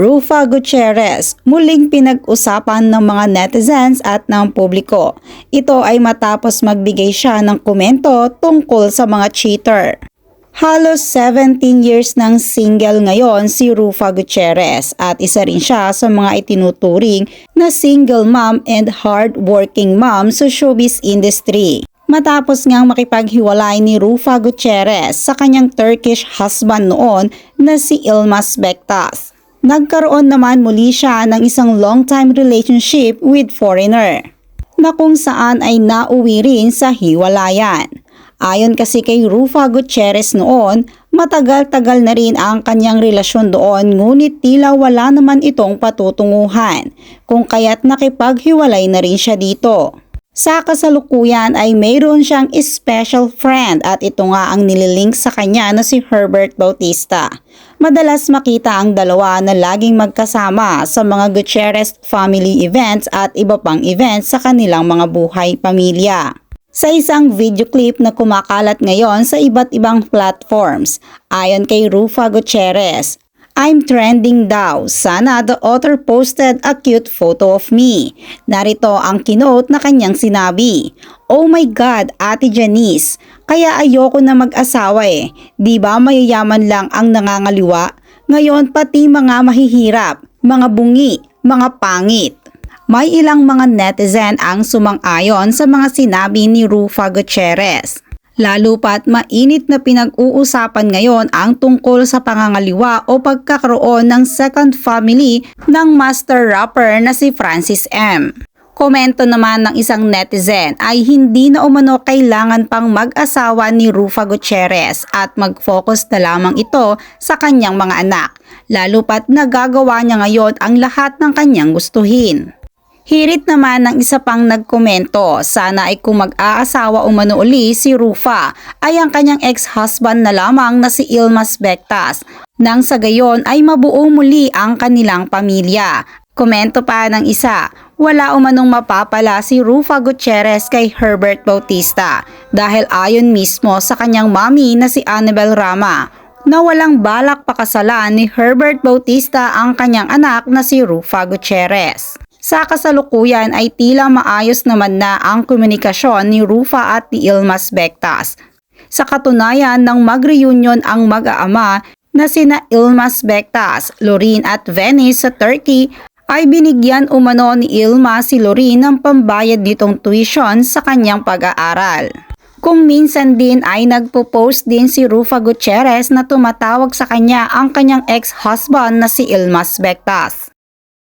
Rufa Gutierrez muling pinag-usapan ng mga netizens at ng publiko. Ito ay matapos magbigay siya ng komento tungkol sa mga cheater. Halos 17 years ng single ngayon si Rufa Gutierrez at isa rin siya sa mga itinuturing na single mom and hard-working mom sa showbiz industry. Matapos ngang makipaghiwalay ni Rufa Gutierrez sa kanyang Turkish husband noon na si Ilmas Bektas. Nagkaroon naman muli siya ng isang long-time relationship with foreigner na kung saan ay nauwi rin sa hiwalayan. Ayon kasi kay Rufa Gutierrez noon, matagal-tagal na rin ang kanyang relasyon doon ngunit tila wala naman itong patutunguhan kung kaya't nakipaghiwalay na rin siya dito. Sa kasalukuyan ay mayroon siyang special friend at ito nga ang nililink sa kanya na si Herbert Bautista. Madalas makita ang dalawa na laging magkasama sa mga Gutierrez family events at iba pang events sa kanilang mga buhay pamilya. Sa isang video clip na kumakalat ngayon sa iba't ibang platforms, ayon kay Rufa Gutierrez, I'm trending daw. Sana the author posted a cute photo of me. Narito ang kinote na kanyang sinabi. Oh my God, Ate Janice, kaya ayoko na mag-asawa eh. Di ba mayayaman lang ang nangangaliwa? Ngayon pati mga mahihirap, mga bungi, mga pangit. May ilang mga netizen ang sumang-ayon sa mga sinabi ni Rufa Gutierrez. Lalo pat mainit na pinag-uusapan ngayon ang tungkol sa pangangaliwa o pagkakaroon ng second family ng master rapper na si Francis M. Komento naman ng isang netizen ay hindi na umano kailangan pang mag-asawa ni Rufa Gutierrez at mag-focus na lamang ito sa kanyang mga anak, lalo pat nagagawa niya ngayon ang lahat ng kanyang gustuhin. Hirit naman ng isa pang nagkomento, sana ay kung mag-aasawa umano uli si Rufa ay ang kanyang ex-husband na lamang na si Ilmas Bektas. Nang sa gayon ay mabuo muli ang kanilang pamilya. Komento pa ng isa, wala umanong mapapala si Rufa Gutierrez kay Herbert Bautista dahil ayon mismo sa kanyang mami na si Annabel Rama na walang balak pakasalan ni Herbert Bautista ang kanyang anak na si Rufa Gutierrez. Sa kasalukuyan ay tila maayos naman na ang komunikasyon ni Rufa at ni Ilmas Bektas. Sa katunayan nang mag-reunion ang mag-aama na sina Ilmas Bektas, Lorin at Venice sa Turkey ay binigyan umano ni Ilma si Lorin ng pambayad nitong tuition sa kanyang pag-aaral. Kung minsan din ay nagpo-post din si Rufa Gutierrez na tumatawag sa kanya ang kanyang ex-husband na si Ilmas Bektas.